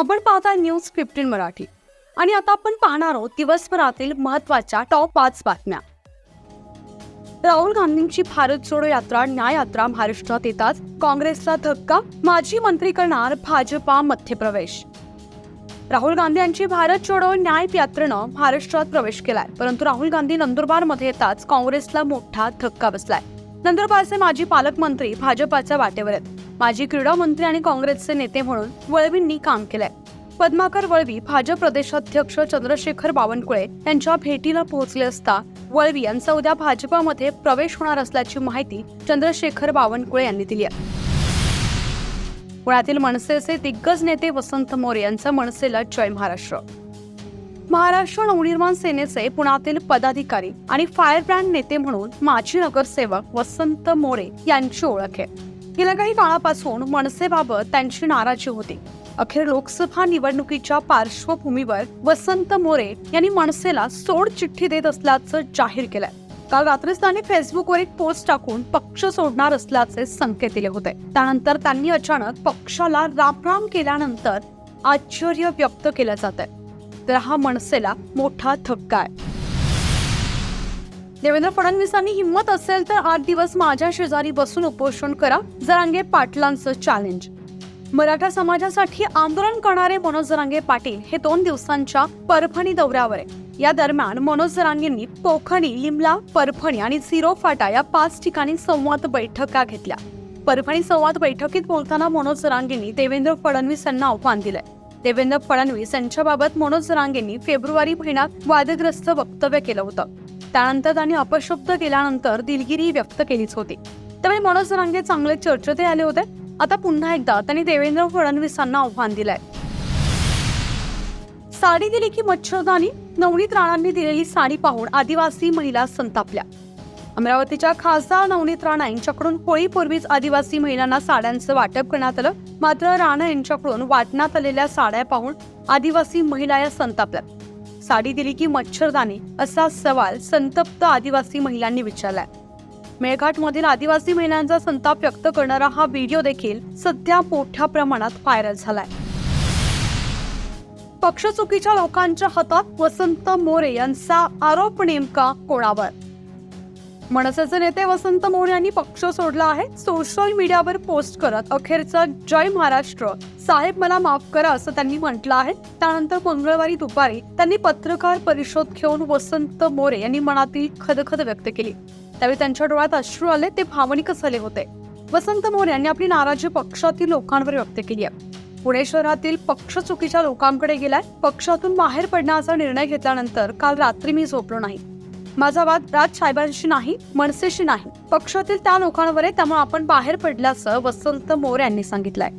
आपण पाहता news fifteen Marathi. आणि आता आपण पाहणार आहोत दिवसभरातील महत्त्वाच्या टॉप पाच बातम्या. राहुल गांधींची भारत जोडो यात्रा न्याय यात्रा महाराष्ट्रात येताच काँग्रेसचा धक्का माजी मंत्री करणार भाजपा मध्यप्रवेश. राहुल गांधी यांची भारत जोडो न्याय यात्रेनं महाराष्ट्रात प्रवेश केलाय परंतु राहुल गांधी नंदुरबारमध्ये येताच काँग्रेसला मोठा धक्का बसलाय. नंदुरबारचे माजी पालकमंत्री भाजपाच्या वाटेवर आहेत. माजी क्रीडा मंत्री आणि काँग्रेसचे नेते म्हणून वळवींनी काम केलंय. पद्माकर वळवी भाजप प्रदेशाध्यक्ष चंद्रशेखर बावनकुळे यांच्या भेटीला पोहोचले असता वळवी यांचा उद्या भाजपामध्ये प्रवेश होणार असल्याची माहिती चंद्रशेखर बावनकुळे यांनी दिली आहे. पुण्यातील मनसेचे दिग्गज नेते वसंत मोरे यांचा मनसेला जय महाराष्ट्र. महाराष्ट्र नवनिर्माण सेनेचे पुण्यातील पदाधिकारी आणि फायर ब्रँड नेते म्हणून माजी नगरसेवक वसंत मोरे यांची ओळख आहे. गेल्या काही काळापासून मनसेबाबत त्यांची नाराजी होती. अखेर लोकसभा निवडणुकीच्या पार्श्वभूमीवर वसंत मोरे यांनी मनसेला सोड चिठ्ठी देत असल्याचं जाहीर केलंय. काल रात्रीच त्यांनी फेसबुकवर एक पोस्ट टाकून पक्ष सोडणार असल्याचे संकेत दिले होते. त्यानंतर त्यांनी अचानक पक्षाला रामराम केल्यानंतर आश्चर्य व्यक्त केलं जात आहे तर हा मनसेला मोठा धक्का आहे. देवेंद्र फडणवीसांनी हिंमत असेल तर आठ दिवस माझ्या शेजारी बसून उपोषण करा जरांगे पाटलांचं चॅलेंज मराठा समाजासाठी आंदोलन करणारे मनोज जरांगे पाटील हे दोन दिवसांच्या परभणी दौऱ्यावर आहे. या दरम्यान मनोज जरांगेंनी पोखणी लिमला परभणी आणि झिरो फाटा या पाच ठिकाणी संवाद बैठका घेतल्या. परभणी संवाद बैठकीत बोलताना मनोज जरांगेंनी देवेंद्र फडणवीस यांना आव्हान दिलंय. देवेंद्र फडणवीस यांच्याबाबत मनोज जरांगेंनी फेब्रुवारी महिन्यात वादग्रस्त वक्तव्य केलं होतं. त्यानंतर त्यांनी अपशब्द केल्यानंतर दिलगिरी व्यक्त केलीच होती. त्यावेळी मनोज जरांगे चांगले चर्चेतही आले होते. आता पुन्हा एकदा त्यांनी देवेंद्र फडणवीसांना आव्हान दिलंय. साडी दिली की मच्छरदानी नवनीत राणांनी दिलेली साडी पाहून आदिवासी महिला संतापल्या. अमरावतीच्या खासदार नवनीत राणा यांच्याकडून होळीपूर्वीच आदिवासी महिलांना साड्यांचं वाटप करण्यात आलं. मात्र राणा यांच्याकडून वाटण्यात आलेल्या साड्या पाहून आदिवासी महिला या संतापल्यात साडी दिली की मच्छरदानी असा सवाल संतप्त आदिवासी महिलांनी विचारलाय. मेळघाटमधील आदिवासी महिलांचा संताप व्यक्त करणारा हा व्हिडिओ देखील सध्या मोठ्या प्रमाणात व्हायरल झालाय. पक्ष चुकीच्या लोकांच्या हातात वसंत मोरे यांचा आरोप नेमका कोणावर? मनसेचे नेते वसंत मोरे यांनी पक्ष सोडला आहे. सोशल मीडियावर पोस्ट करत अखेरचं जय महाराष्ट्र. साहेब मला माफ करा असं त्यांनी म्हटलं आहे. त्यानंतर मंगळवारी दुपारी त्यांनी पत्रकार परिषद घेऊन वसंत मोरे यांनी मनातील खदखद व्यक्त केली. त्यावेळी त्यांच्या डोळ्यात अश्रू आले ते भावनिक झाले होते. वसंत मोरे यांनी आपली नाराजी पक्षातील लोकांवर व्यक्त केली आहे. पुणे शहरातील पक्ष चुकीच्या लोकांकडे गेलाय. पक्षातून बाहेर पडण्याचा निर्णय घेतल्यानंतर काल रात्री मी झोपलो नाही. माझा वाद राज साहेबांशी नाही मनसेशी नाही. पक्षातील त्या लोकांवर आहे त्यामुळे आपण बाहेर पडल्याचं वसंत मोर यांनी सांगितलंय.